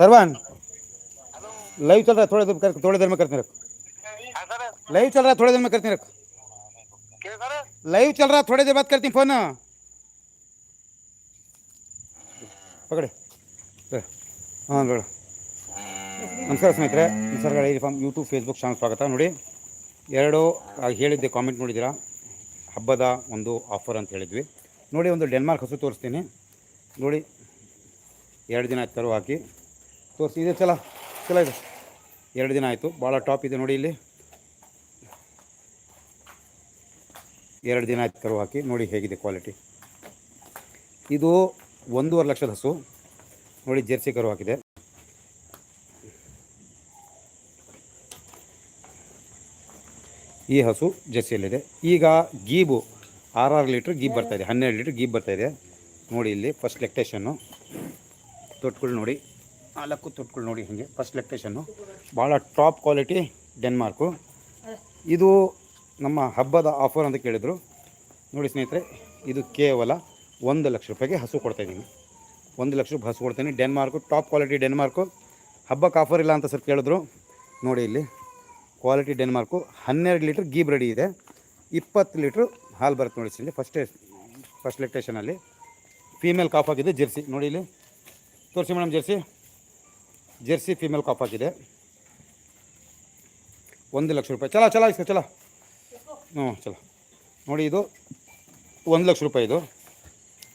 Sarwan live चल रहा है थोड़ी देर कर थोड़ी देर में करते रखो हाँ सर लाइव चल रहा है थोड़ी देर में करते रखो क्या सर लाइव चल रहा है थोड़ी देर बात करती फोन ಪಕಡೆ ಹಾಂ ಬೇಡ ನಮಸ್ಕಾರ ಸ್ನೇಹಿತರೆ Nisarga dairy farm YouTube Facebook channel ಸ್ವಾಗತ ನೋಡಿ ಎರಡು ಆಗ ಹೇಳಿದ್ದೆ ಕಾಮೆಂಟ್ ನೋಡಿದ್ದೀರಾ ಹಬ್ಬದ ಒಂದು ಆಫರ್ ಅಂತ ಹೇಳಿದ್ವಿ ನೋಡಿ ಒಂದು ಡೆನ್ಮಾರ್ಕ್ ಹಸು ತೋರಿಸ್ತೀನಿ ನೋಡಿ ಎರಡು ದಿನ ಆಯ್ತು ಕರು ಹಾಕಿ ತೋರಿಸಿ. ಇದೆ, ಚಲ ಚಲ ಇದೆ. ಎರಡು ದಿನ ಆಯಿತು, ಭಾಳ ಟಾಪ್ ಇದೆ ನೋಡಿ ಇಲ್ಲಿ. ಎರಡು ದಿನ ಆಯ್ತು ಕರು ಹಾಕಿ, ನೋಡಿ ಹೇಗಿದೆ ಕ್ವಾಲಿಟಿ. ಇದು ಒಂದೂವರೆ ಲಕ್ಷದ ಹಸು. ನೋಡಿ ಜೆರ್ಸಿ ಕರು ಹಾಕಿದೆ. ಈ ಹಸು ಜೆರ್ಸಿಯಲ್ಲಿದೆ. ಈಗ ಗೀಬು ಆರಾರು ಲೀಟ್ರ್ ಗೀಬ್ ಬರ್ತಾಯಿದೆ ಹನ್ನೆರಡು ಲೀಟ್ರ್ ಗೀಬ್ ಬರ್ತಾಯಿದೆ ನೋಡಿ ಇಲ್ಲಿ ಫಸ್ಟ್ ಲೆಕ್ಟೇಷನ್ನು ತೊಟ್ಗಳು ನೋಡಿ. ನಾಲ್ಕು ತೊಟ್ಗಳು ನೋಡಿ ಹಿಂಗೆ. ಫಸ್ಟ್ ಲೆಕ್ಟೇಷನ್ನು ಭಾಳ ಟಾಪ್ ಕ್ವಾಲಿಟಿ ಡೆನ್ಮಾರ್ಕು ಇದು ನಮ್ಮ ಹಬ್ಬದ ಆಫರ್ ಅಂತ ಕೇಳಿದರು. ನೋಡಿ ಸ್ನೇಹಿತರೆ, ಇದು ಕೇವಲ ಒಂದು ಲಕ್ಷ ರೂಪಾಯಿಗೆ ಹಸು ಕೊಡ್ತಾಯಿದ್ದೀನಿ ಒಂದು ಲಕ್ಷ ರೂಪಾಯಿ ಹಸು ಕೊಡ್ತೀನಿ ಡೆನ್ಮಾರ್ಕು ಟಾಪ್ ಕ್ವಾಲಿಟಿ ಡೆನ್ಮಾರ್ಕು ಹಬ್ಬಕ್ಕೆ ಆಫರ್ ಇಲ್ಲ ಅಂತ ಸರ್ ಕೇಳಿದ್ರು. ನೋಡಿ ಇಲ್ಲಿ ಕ್ವಾಲಿಟಿ ಡೆನ್ಮಾರ್ಕು ಹನ್ನೆರಡು ಲೀಟ್ರ್ ಗೀ ಬ್ರೆಡಿ ಇದೆ. ಇಪ್ಪತ್ತು ಲೀಟ್ರ್ ಹಾಲು ಬರುತ್ತೆ ನೋಡಿ ಇಲ್ಲಿ ಫಸ್ಟ್ ಫಸ್ಟ್ ಲೆಕ್ಟೇಷನಲ್ಲಿ ಫೀಮೇಲ್ ಕಾಫ್ ಆಗಿದೆ ಜೆರ್ಸಿ. ನೋಡಿ ಇಲ್ಲಿ, ತೋರಿಸಿ madam Jersey. Jersey female calf ಆಗಿದೆ ಒಂದು ಲಕ್ಷ ರೂಪಾಯಿ. ಚಲ ಚಲ ಇಸ್ಕೋ ಚಲ. ಹ್ಞೂ, ಚಲ. ನೋಡಿ ಇದು ಒಂದು ಲಕ್ಷ ರೂಪಾಯಿ ಇದು.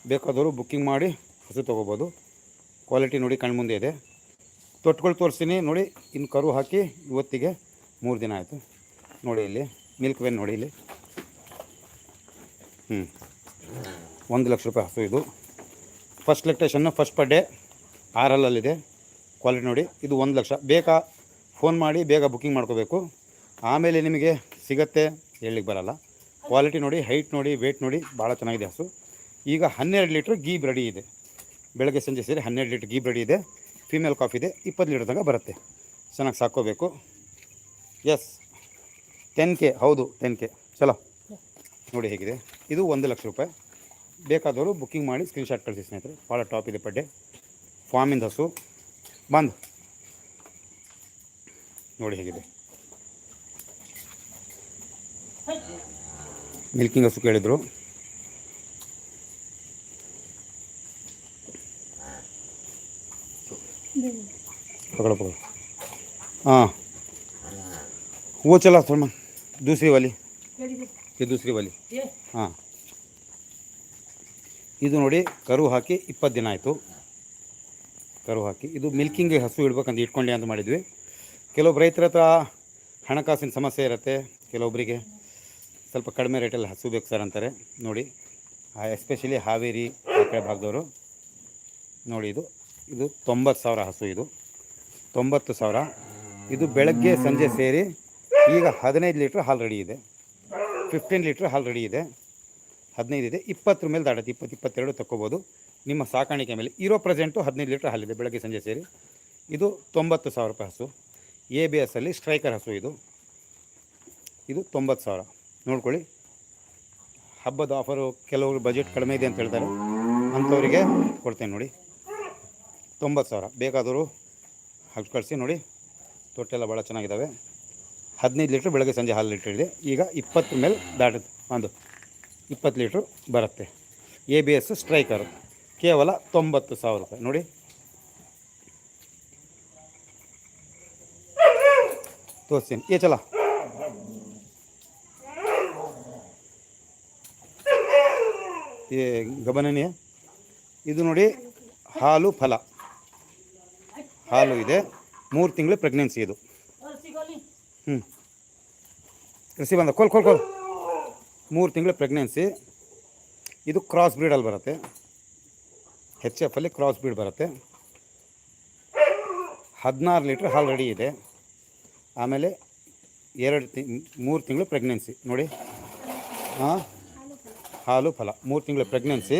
ಬೇಕಾದವರು ಬುಕ್ಕಿಂಗ್ ಮಾಡಿ ಹಸು ತೊಗೋಬೋದು. ಕ್ವಾಲಿಟಿ ನೋಡಿ ಕಣ್ಮುಂದೆ ಇದೆ. ತೊಟ್ಗಳು ತೋರಿಸ್ತೀನಿ. ನೋಡಿ ಇನ್ನು ಕರು ಹಾಕಿ ಇವತ್ತಿಗೆ ಮೂರು ದಿನ ಆಯಿತು. ನೋಡಿ ಇಲ್ಲಿ, ಮಿಲ್ಕ್ ವೆನ್ ನೋಡಿ ಇಲ್ಲಿ. ಹ್ಞೂ. ಒಂದು ಲಕ್ಷ ರೂಪಾಯಿ ಹಸು ಇದು. ಫಸ್ಟ್ ಲೆಕ್ಟೇಷನ್ನು ಫಸ್ಟ್ ಪರ್ ಡೇ ಆರಲ್ಲಲ್ಲಿದೆ. ಕ್ವಾಲಿಟಿ ನೋಡಿ, ಇದು ಒಂದು ಲಕ್ಷ. ಬೇಗ ಫೋನ್ ಮಾಡಿ ಬೇಗ ಬುಕ್ಕಿಂಗ್ ಮಾಡ್ಕೋಬೇಕು. ಆಮೇಲೆ ನಿಮಗೆ ಸಿಗತ್ತೆ ಹೇಳಲಿಕ್ಕೆ ಬರಲ್ಲ. ಕ್ವಾಲಿಟಿ ನೋಡಿ ಹೈಟ್ ನೋಡಿ ವೇಟ್ ನೋಡಿ ಭಾಳ ಚೆನ್ನಾಗಿದೆ ಹಸು. ಈಗ ಹನ್ನೆರಡು ಲೀಟ್ರ್ ಗೀ ರೆಡಿ ಇದೆ. ಬೆಳಗ್ಗೆ ಸಂಜೆ ಸೇರಿ ಹನ್ನೆರಡು ಲೀಟ್ರ್ ಗೀ ರೆಡಿ ಇದೆ. ಫೀಮೇಲ್ ಕಾಫಿ ಇದೆ, ಇಪ್ಪತ್ತು ಲೀಟರ್ ತನಕ ಬರುತ್ತೆ. ಚೆನ್ನಾಗಿ ಸಾಕೋಬೇಕು ಎಸ್ ಟೆನ್ ಕೆ ಹೌದು ಟೆನ್ ಕೆ ಚಲೋ. ನೋಡಿ ಹೇಗಿದೆ. ಇದು ಒಂದು ಲಕ್ಷ ರೂಪಾಯಿ. ಬೇಕಾದವರು ಬುಕ್ಕಿಂಗ್ ಮಾಡಿ ಸ್ಕ್ರೀನ್ಶಾಟ್ ಕಳಿಸಿ ಸ್ನೇಹಿತರೆ. ಭಾಳ ಟಾಪ್ ಇದೆ ಪಡ್ಡೆ. ಫಾರ್ಮಿಂದ ಹಸು. ಬಂದು ನೋಡಿ ಹೇಗಿದೆ ಮಿಲ್ಕಿಂಗ್ ಹಸು ಕೇಳಿದರು पकड़ो पकड़ो हाँ वो चला थोड़ा दूसरी वाली ये दूसरी वाली ಹಾಂ ಇದು ನೋಡಿ ಕರು ಹಾಕಿ ಇಪ್ಪತ್ತು ದಿನ ಆಯಿತು ಕರು ಹಾಕಿ. ಇದು ಮಿಲ್ಕಿಂಗ್ ಹಸು ಇಡ್ಬೇಕಂತ ಇಟ್ಕೊಂಡೆ ಅಂತ ಮಾಡಿದ್ವಿ. ಕೆಲವೊಬ್ಬ ರೈತರ ಹತ್ರ ಹಣಕಾಸಿನ ಸಮಸ್ಯೆ ಇರುತ್ತೆ. ಕೆಲವೊಬ್ಬರಿಗೆ ಸ್ವಲ್ಪ ಕಡಿಮೆ ರೇಟಲ್ಲಿ ಹಸು ಬೇಕು ಸರ್ ಅಂತಾರೆ. ನೋಡಿ ಎಸ್ಪೆಷಲಿ ಹಾವೇರಿ ಕಡೆ ಭಾಗದವರು. ನೋಡಿ, ಇದು ಇದು ತೊಂಬತ್ತು ಸಾವಿರ ಹಸು ಇದು. ತೊಂಬತ್ತು ಸಾವಿರ. ಇದು ಬೆಳಗ್ಗೆ ಸಂಜೆ ಸೇರಿ ಈಗ ಹದಿನೈದು ಲೀಟ್ರ್ ಹಾಲು ರೆಡಿ ಇದೆ. ಫಿಫ್ಟೀನ್ ಲೀಟ್ರ್ ಹಾಲು ರೆಡಿ ಇದೆ. ಹದಿನೈದು ಇದೆ. ಇಪ್ಪತ್ತರ ಮೇಲೆ ದಾಟತ್ತೆ. ಇಪ್ಪತ್ತು, ಇಪ್ಪತ್ತೆರಡು ತಗೋಬೋದು ನಿಮ್ಮ ಸಾಕಾಣಿಕೆ ಮೇಲೆ ಇರೋ ಪ್ರೆಸೆಂಟು ಹದಿನೈದು ಲೀಟ್ರ್ ಹಾಲಿದೆ ಬೆಳಗ್ಗೆ ಸಂಜೆ ಸೇರಿ. ಇದು ತೊಂಬತ್ತು ಸಾವಿರ ರೂಪಾಯಿ ಹಸು. ಎ ಬಿ ಎಸ್ಸಲ್ಲಿ ಸ್ಟ್ರೈಕರ್ ಹಸು ಇದು. ಇದು ತೊಂಬತ್ತು ಸಾವಿರ. ನೋಡ್ಕೊಳ್ಳಿ. ಹಬ್ಬದ ಆಫರು ಕೆಲವರು ಬಜೆಟ್ ಕಡಿಮೆ ಇದೆ ಅಂತ ಹೇಳ್ತಾರೆ. ಅಂಥವರಿಗೆ ಕೊಡ್ತೇನೆ ನೋಡಿ. ತೊಂಬತ್ತು ಸಾವಿರ. ಬೇಕಾದರೂ ಹಾಕಿ ಕಳಿಸಿ ನೋಡಿ. ತೊಟ್ಟೆಲ್ಲ ಭಾಳ ಚೆನ್ನಾಗಿದ್ದಾವೆ. ಹದಿನೈದು ಲೀಟ್ರ್ ಬೆಳಗ್ಗೆ ಸಂಜೆ ಹಾಲು ಲೀಟ್ರ್ ಇದೆ. ಈಗ ಇಪ್ಪತ್ತು ಮೇಲೆ ದಾಟುತ್ತೆ. ಒಂದು. ಇಪ್ಪತ್ತು ಲೀಟ್ರ್ ಬರುತ್ತೆ. ಎ ಬಿ ಎಸ್ ಸ್ಟ್ರೈಕರು ಕೇವಲ ತೊಂಬತ್ತು ಸಾವಿರ ರೂಪಾಯಿ. ನೋಡಿ. ತೋರಿಸ್ತೀನಿ. ಏ, ಚಲ. ಏ ಗಮನನೀಯ ಇದು ನೋಡಿ ಹಾಲು ಫಲ. ಹಾಲು ಇದೆ. ಮೂರು ತಿಂಗಳು ಪ್ರೆಗ್ನೆನ್ಸಿ ಇದು. ಹ್ಞೂ ಕೃಷಿ ಬಂದ. ಕೋಲ್ ಕೋಲ್ ಕೋಲ್. ಮೂರು ತಿಂಗಳು ಪ್ರೆಗ್ನೆನ್ಸಿ ಇದು ಕ್ರಾಸ್ ಬ್ರೀಡಲ್ಲಿ ಬರುತ್ತೆ. ಹೆಚ್ ಎಫ್ ಅಲ್ಲಿ ಕ್ರಾಸ್ ಬೀಡ್ ಬರುತ್ತೆ. ಹದಿನಾರು ಲೀಟ್ರ್ ಹಾಲು ರೆಡಿ ಇದೆ. ಆಮೇಲೆ ಎರಡು ತಿ, ಮೂರು ತಿಂಗಳು ಪ್ರೆಗ್ನೆನ್ಸಿ ನೋಡಿ. ಹಾಂ ಹಾಲು ಫಲ. ಮೂರು ತಿಂಗಳು ಪ್ರೆಗ್ನೆನ್ಸಿ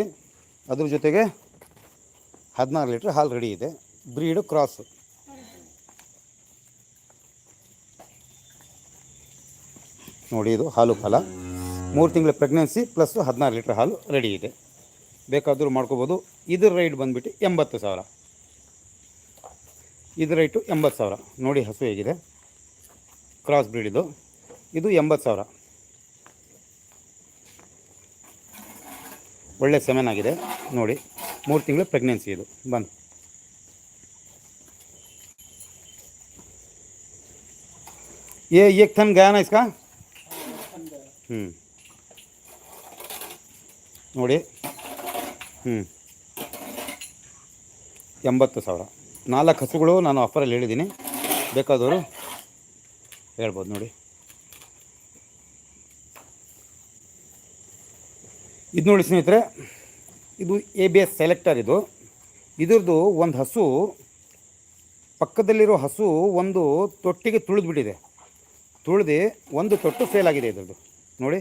ಅದ್ರ ಜೊತೆಗೆ ಹದಿನಾರು ಲೀಟ್ರ್ ಹಾಲು ರೆಡಿ ಇದೆ. ಬ್ರೀಡು ಕ್ರಾಸು ನೋಡಿ ಇದು ಹಾಲು ಫಲ. ಮೂರು ತಿಂಗಳ ಪ್ರೆಗ್ನೆನ್ಸಿ ಪ್ಲಸ್ ಹದಿನಾರು ಲೀಟ್ರ್ ಹಾಲು ರೆಡಿ ಇದೆ. ಬೇಕಾದರೂ ಮಾಡ್ಕೋಬೋದು ಇದ್ರ ರೈಟ್ ಬಂದುಬಿಟ್ಟು ಎಂಬತ್ತು ಸಾವಿರ ಇದು ರೇಟು ಎಂಬತ್ತು ಸಾವಿರ ನೋಡಿ ಹಸು ಹೇಗಿದೆ ಕ್ರಾಸ್ ಬ್ರೀಡ್ ಇದು ಇದು ಎಂಬತ್ತು ಸಾವಿರ ಒಳ್ಳೆ ಸೆಮೆನ್ ಆಗಿದೆ ನೋಡಿ ಮೂರು ತಿಂಗಳು ಪ್ರೆಗ್ನೆನ್ಸಿ ಇದು ಬಂದು ये एक थन गया ना इसका ಹ್ಞೂ ನೋಡಿ ಹ್ಞೂ ಎಂಬತ್ತು ಸಾವಿರ. ನಾಲ್ಕು ಹಸುಗಳು ನಾನು ಆಫರಲ್ಲಿ ಹೇಳಿದ್ದೀನಿ. ಬೇಕಾದವರು ಹೇಳ್ಬೋದು ನೋಡಿ. ಇದು ನೋಡಿ ಸ್ನೇಹಿತರೆ, ಇದು ಎ ಬಿ ಎಸ್ ಸೆಲೆಕ್ಟರ್ ಇದು. ಇದ್ರದ್ದು ಒಂದು ಹಸು, ಪಕ್ಕದಲ್ಲಿರೋ ಹಸು ಒಂದು ತೊಟ್ಟಿಗೆ ತುಳಿದ್ಬಿಟ್ಟಿದೆ. ತುಳಿದು ಒಂದು ತೊಟ್ಟು ಫೇಲ್ ಆಗಿದೆ ಇದ್ರದ್ದು. ನೋಡಿ.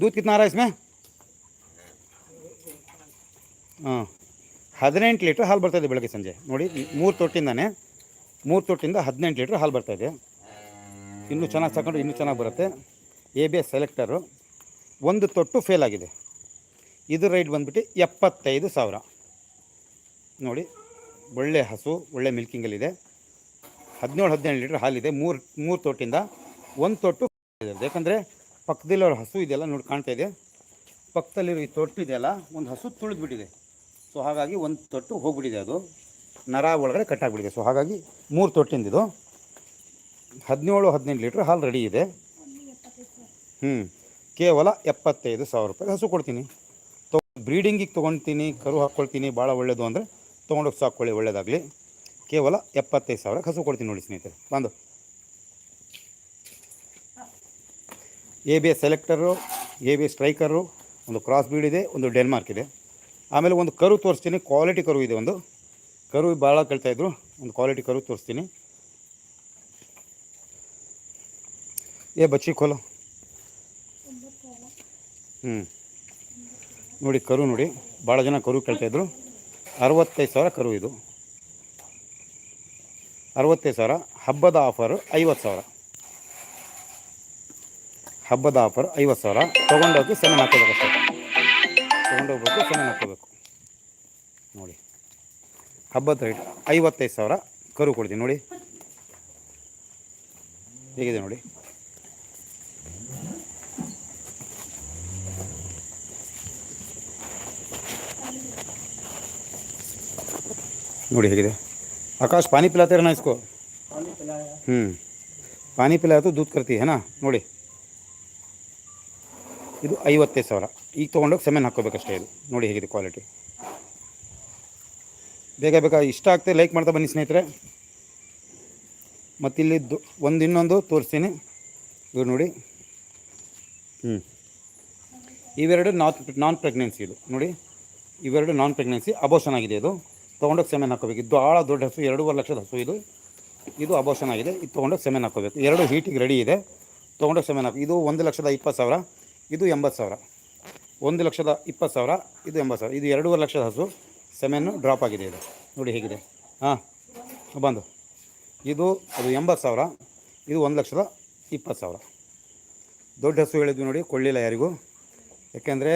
ದೂತ್ कितना आ ಹಾಂ ಹದಿನೆಂಟು ಲೀಟ್ರ್ ಹಾಲು ಬರ್ತಾಯಿದೆ ಬೆಳಗ್ಗೆ ಸಂಜೆ. ನೋಡಿ ಮೂರು ತೊಟ್ಟಿಂದಾನೆ, ಮೂರು ತೊಟ್ಟಿಂದ ಹದಿನೆಂಟು ಲೀಟ್ರ್ ಹಾಲು ಬರ್ತಾಯಿದೆ ಇನ್ನೂ ಚೆನ್ನಾಗಿ ಸಾಕೊಂಡು ಇನ್ನೂ ಚೆನ್ನಾಗಿ ಬರುತ್ತೆ. ಎ ಬಿ ಎಸ್ ಸೆಲೆಕ್ಟರು, ಒಂದು ತೊಟ್ಟು ಫೇಲ್ ಆಗಿದೆ. ಇದು ರೈಟ್ ಬಂದುಬಿಟ್ಟು ಎಪ್ಪತ್ತೈದು ಸಾವಿರ. ನೋಡಿ, ಒಳ್ಳೆ ಹಸು, ಒಳ್ಳೆ ಮಿಲ್ಕಿಂಗಲ್ಲಿದೆ ಹದಿನೇಳು ಹದಿನೇಳು ಲೀಟ್ರ್ ಹಾಲಿದೆ. ಮೂರು ಮೂರು ತೊಟ್ಟಿಂದ ಒಂದು ತೊಟ್ಟು ಯಾಕಂದರೆ ಪಕ್ಕದಲ್ಲಿರೋ ಹಸು ಇದೆಯಲ್ಲ ನೋಡಿ ಕಾಣ್ತಾ ಇದೆ. ಪಕ್ಕದಲ್ಲಿರೋ ಈ ತೊಟ್ಟು ಇದೆಯಲ್ಲ ಒಂದು ಹಸು ತುಳಿದ್ಬಿಟ್ಟಿದೆ. ಸೊ ಹಾಗಾಗಿ ಒಂದು ತೊಟ್ಟು ಹೋಗ್ಬಿಟ್ಟಿದೆ ಅದು. ನರ ಒಳಗಡೆ ಕಟ್ಟಾಗ್ಬಿಟ್ಟಿದೆ. ಸೊ ಹಾಗಾಗಿ ಮೂರು ತೊಟ್ಟಿಂದ ಇದು. ಹದಿನೇಳು, ಹದಿನೆಂಟು ಲೀಟ್ರ್ ಹಾಲು ರೆಡಿ ಇದೆ. ಹ್ಞೂ ಕೇವಲ ಎಪ್ಪತ್ತೈದು ಸಾವಿರ ರೂಪಾಯಿ ಹಸು ಕೊಡ್ತೀನಿ. ತೊಗೊ ಬ್ರೀಡಿಂಗಿಗೆ ತೊಗೊಳ್ತೀನಿ ಕರು ಹಾಕ್ಕೊಳ್ತೀನಿ ಭಾಳ ಒಳ್ಳೆಯದು ಅಂದರೆ ತೊಗೊಂಡೋಗಿ ಸಾಕೊಳ್ಳಿ ಒಳ್ಳೇದಾಗಲಿ. ಕೇವಲ ಎಪ್ಪತ್ತೈದು ಸಾವಿರಕ್ಕೆ ಹಸು ಕೊಡ್ತೀನಿ ನೋಡಿ ಸ್ನೇಹಿತರೆ. ಬಂದು. A B S selector, A B S striker, ಒಂದು ಕ್ರಾಸ್ ಬೀಡ್ ಇದೆ, ಒಂದು ಡೆನ್ಮಾರ್ಕ್ ಇದೆ. ಆಮೇಲೆ ಒಂದು ಕರು ತೋರಿಸ್ತೀನಿ ಕ್ವಾಲಿಟಿ ಕರು ಇದೆ ಒಂದು. ಕರು ಭಾಳ ಕೇಳ್ತಾಯಿದ್ರು ಒಂದು ಕ್ವಾಲಿಟಿ ಕರು ತೋರಿಸ್ತೀನಿ. ಏ, ಬಚ್ಚಿ ಕೊಲ. ಹ್ಞೂ ನೋಡಿ, ಕರು ನೋಡಿ, ಭಾಳ ಜನ ಕರು ಕೇಳ್ತಾಯಿದ್ರು ಅರವತ್ತೈದು ಸಾವಿರ ಕರು ಇದು. ಅರವತ್ತೈದು ಸಾವಿರ, ಹಬ್ಬದ ಆಫರು ಐವತ್ತು ಸಾವಿರ. ಹಬ್ಬದ ಆಫರ್ ಐವತ್ತು ಸಾವಿರ, ತೊಗೊಂಡೋಗಿ ಸೆಮೆನ್ ಹಾಕೋಬೇಕಷ್ಟೆ ತೊಗೊಂಡೋಗ್ಬೇಕು ಸೆಮೆನ್ ಹಾಕೋಬೇಕು ನೋಡಿ ಹಬ್ಬದ ರೇಟ್ ಐವತ್ತೈದು ಸಾವಿರ ಕರು ಕೊಡ್ತೀನಿ ನೋಡಿ ಹೇಗಿದೆ ನೋಡಿ ನೋಡಿ ಹೇಗಿದೆ आकाश पानी पिलाते रहना इसको हम्म पानी पिलाया तो दूध करती है ना ನೋಡಿ ಇದು ಐವತ್ತೈದು ಸಾವಿರ. ಈಗ ತೊಗೊಂಡೋಗಿ ಸೆಮೆನ್ ಹಾಕ್ಕೋಬೇಕಷ್ಟೇ ಇದು. ನೋಡಿ ಹೇಗಿದೆ ಕ್ವಾಲಿಟಿ ಬೇಗ ಬೇಗ ಇಷ್ಟ ಆಗ್ತದೆ ಲೈಕ್ ಮಾಡ್ತಾ ಬನ್ನಿ ಸ್ನೇಹಿತರೆ. ಮತ್ತಿಲ್ಲಿದ್ದು ಒಂದು ಇನ್ನೊಂದು ತೋರಿಸ್ತೀನಿ. ಇವ್ರು ನೋಡಿ. ಹ್ಞೂ ಇವೆರಡು ನಾನ್ ನಾನ್ ಪ್ರೆಗ್ನೆನ್ಸಿ ಇದು. ನೋಡಿ. ಇವೆರಡು ನಾನ್ ಪ್ರೆಗ್ನೆನ್ಸಿ ಅಬೋಷನ್ ಆಗಿದೆ ಇದು. ತೊಗೊಂಡೋಗಿ ಸೆಮೆನ್ ಹಾಕೋಬೇಕು ಇದು ಭಾಳ ದೊಡ್ಡ ಹಸು, ಎರಡೂವರೆ ಲಕ್ಷದ ಹಸು ಇದು. ಇದು ಅಬೋಷನ್ ಆಗಿದೆ. ಇದು ತೊಗೊಂಡೋಗಿ ಸೆಮೆನ್ ಹಾಕೋಬೇಕು ಎರಡು ಹೀಟಿಗೆ ರೆಡಿ ಇದೆ. ತೊಗೊಂಡೋಗಿ ಸೆಮೆನ್ ಹಾಕಿ ಇದು ಒಂದು ಲಕ್ಷದ ಇಪ್ಪತ್ತು ಸಾವಿರ. ಇದು ಎಂಬತ್ತು ಸಾವಿರ. ಒಂದು ಲಕ್ಷದ ಇಪ್ಪತ್ತು ಸಾವಿರ, ಇದು ಎಂಬತ್ತು ಸಾವಿರ. ಇದು ಎರಡೂವರೆ ಲಕ್ಷದ ಹಸು, ಸೆಮೆನ್ನು ಡ್ರಾಪ್ ಆಗಿದೆ ಇದು. ನೋಡಿ ಹೇಗಿದೆ. ಹಾಂ, ಬಂದು. ಇದು, ಅದು ಎಂಬತ್ತು ಸಾವಿರ, ಇದು ಒಂದು ಲಕ್ಷದ ಇಪ್ಪತ್ತು ಸಾವಿರ. ದೊಡ್ಡ ಹಸು ಹೇಳಿದ್ವಿ ನೋಡಿ, ಕೊಳ್ಳಿಲ್ಲ ಯಾರಿಗೂ. ಯಾಕೆಂದರೆ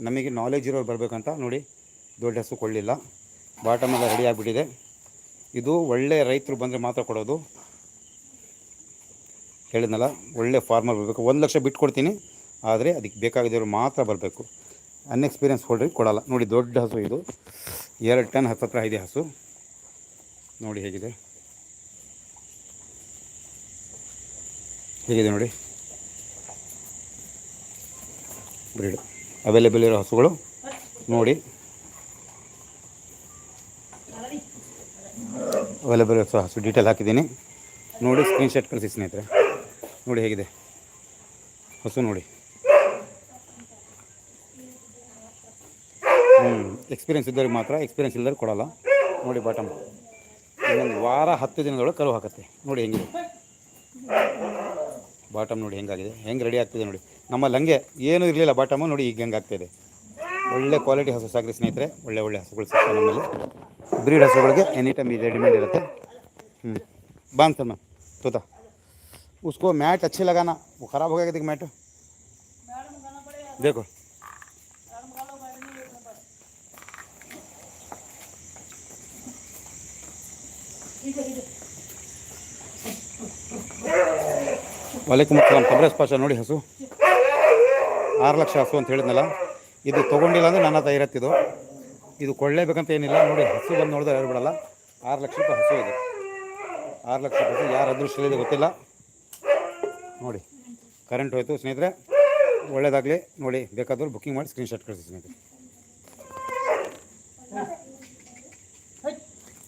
ನಮಗೆ ನಾಲೆಜ್ ಇರೋರು ಬರಬೇಕಂತ ನೋಡಿ, ದೊಡ್ಡ ಹಸು ಕೊಳ್ಳಿಲ್ಲ. ಬಾಟಮ್ ಎಲ್ಲ ರೆಡಿ ಆಗಿಬಿಟ್ಟಿದೆ. ಇದು ಒಳ್ಳೆ ರೈತರು ಬಂದರೆ ಮಾತ್ರ ಕೊಡೋದು. ಹೇಳಿದ್ನಲ್ಲ, ಒಳ್ಳೆ ಫಾರ್ಮರ್ ಬರಬೇಕು. ಒಂದು ಲಕ್ಷ ಬಿಟ್ಟು ಕೊಡ್ತೀನಿ ಆದರೆ ಅದಕ್ಕೆ ಬೇಕಾಗಿದ್ದವರು ಮಾತ್ರ ಬರಬೇಕು. ಅನ್ಎಕ್ಸ್ಪೀರಿಯನ್ಸ್ ಹೋಲ್ಡ್ರಿಗೆ ಕೊಡಲ್ಲ. ನೋಡಿ ದೊಡ್ಡ ಹಸು ಇದು. ಎರಡು ಟನ್ ಹತ್ತತ್ರ ಇದೆ ಹಸು. ನೋಡಿ ಹೇಗಿದೆ. ಹೇಗಿದೆ ನೋಡಿ. ಬ್ರೀಡ್ ಅವೈಲೇಬಲ್ ಇರೋ ಹಸುಗಳು. ನೋಡಿ. ಅವೈಲೇಬಲ್ ಇರೋ ಹಸು ಡೀಟೇಲ್ ಹಾಕಿದ್ದೀನಿ. ನೋಡಿ ಸ್ಕ್ರೀನ್ಶಾಟ್ ಕಳಿಸಿ ಸ್ನೇಹಿತರೆ. ನೋಡಿ ಹೇಗಿದೆ. ಹಸು ನೋಡಿ ಹ್ಞೂ ಎಕ್ಸ್ಪೀರಿಯನ್ಸ್ ಇದ್ದವ್ರಿಗೆ ಮಾತ್ರ ಎಕ್ಸ್ಪೀರಿಯನ್ಸ್ ಇಲ್ಲದ್ರೆ ಕೊಡಲ್ಲ ನೋಡಿ ಬಾಟಮ್ ಇನ್ನೊಂದು ವಾರ ಹತ್ತು ದಿನದೊಳಗೆ ಕರು ಹಾಕತ್ತೆ ನೋಡಿ ಹೆಂಗಿದೆ ಬಾಟಮ್ ನೋಡಿ ಹೆಂಗಾಗಿದೆ ಹೆಂಗೆ ರೆಡಿ ಆಗ್ತಿದೆ ನೋಡಿ ನಮ್ಮಲ್ಲಿ ಹಂಗೆ ಏನೂ ಇರಲಿಲ್ಲ ಬಾಟಮು ನೋಡಿ ಈಗ ಹೆಂಗೆ ಆಗ್ತಿದೆ ಒಳ್ಳೆ ಕ್ವಾಲಿಟಿ ಹಸು ಸಾಕ್ರಿ ಸ್ನೇಹಿತರೆ ಒಳ್ಳೆ ಒಳ್ಳೆ ಹಸುಗಳು ಸಿಗ್ತವೆ ನಮ್ಮಲ್ಲಿ ಬ್ರೀಡ್ ಹಸುಗಳಿಗೆ ಎನಿ ಟೈಮ್ ಇದೆ ಡಿಮ್ಯಾಂಡ್ ಇರುತ್ತೆ ಹ್ಞೂ बांध सर मैं तोता उसको मैट अच्छे लगाना वो ख़राब हो गया देख मैट देखो ವಾಲೇಕುಮ್ ಅಸ್ಲಾಂ. ತಬ್ರೇಸ್ ಪಾಷ ನೋಡಿ ಹಸು. ಆರು ಲಕ್ಷ ಹಸು ಅಂತ ಹೇಳಿದ್ನಲ್ಲ. ಇದು ತೊಗೊಂಡಿಲ್ಲ ಅಂದರೆ ನನ್ನ ಹತ್ರ ಇರತ್ತಿದು. ಇದು ಕೊಡಲೇಬೇಕಂತ ಏನಿಲ್ಲ. ನೋಡಿ ಹಸು ಬಂದು ನೋಡಿದ್ರೆ ಯಾರು ಬಿಡಲ್ಲ ಆರು ಲಕ್ಷ ರೂಪಾಯಿ ಹಸು ಇದು. ಆರು ಲಕ್ಷ ರೂಪಾಯಿ ಯಾರು ಅದೃಷ್ಟಲ್ಲಿದೆ ಗೊತ್ತಿಲ್ಲ. ನೋಡಿ ಕರೆಂಟ್ ಹೋಯಿತು. ಸ್ನೇಹಿತರೆ, ಒಳ್ಳೇದಾಗಲಿ. ನೋಡಿ, ಬೇಕಾದವ್ರು ಬುಕ್ಕಿಂಗ್ ಮಾಡಿ ಸ್ಕ್ರೀನ್ಶಾಟ್ ಕಳಿಸಿ ಸ್ನೇಹಿತರೆ.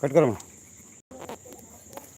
ಕಟ್ಕೊರಮ್ಮ.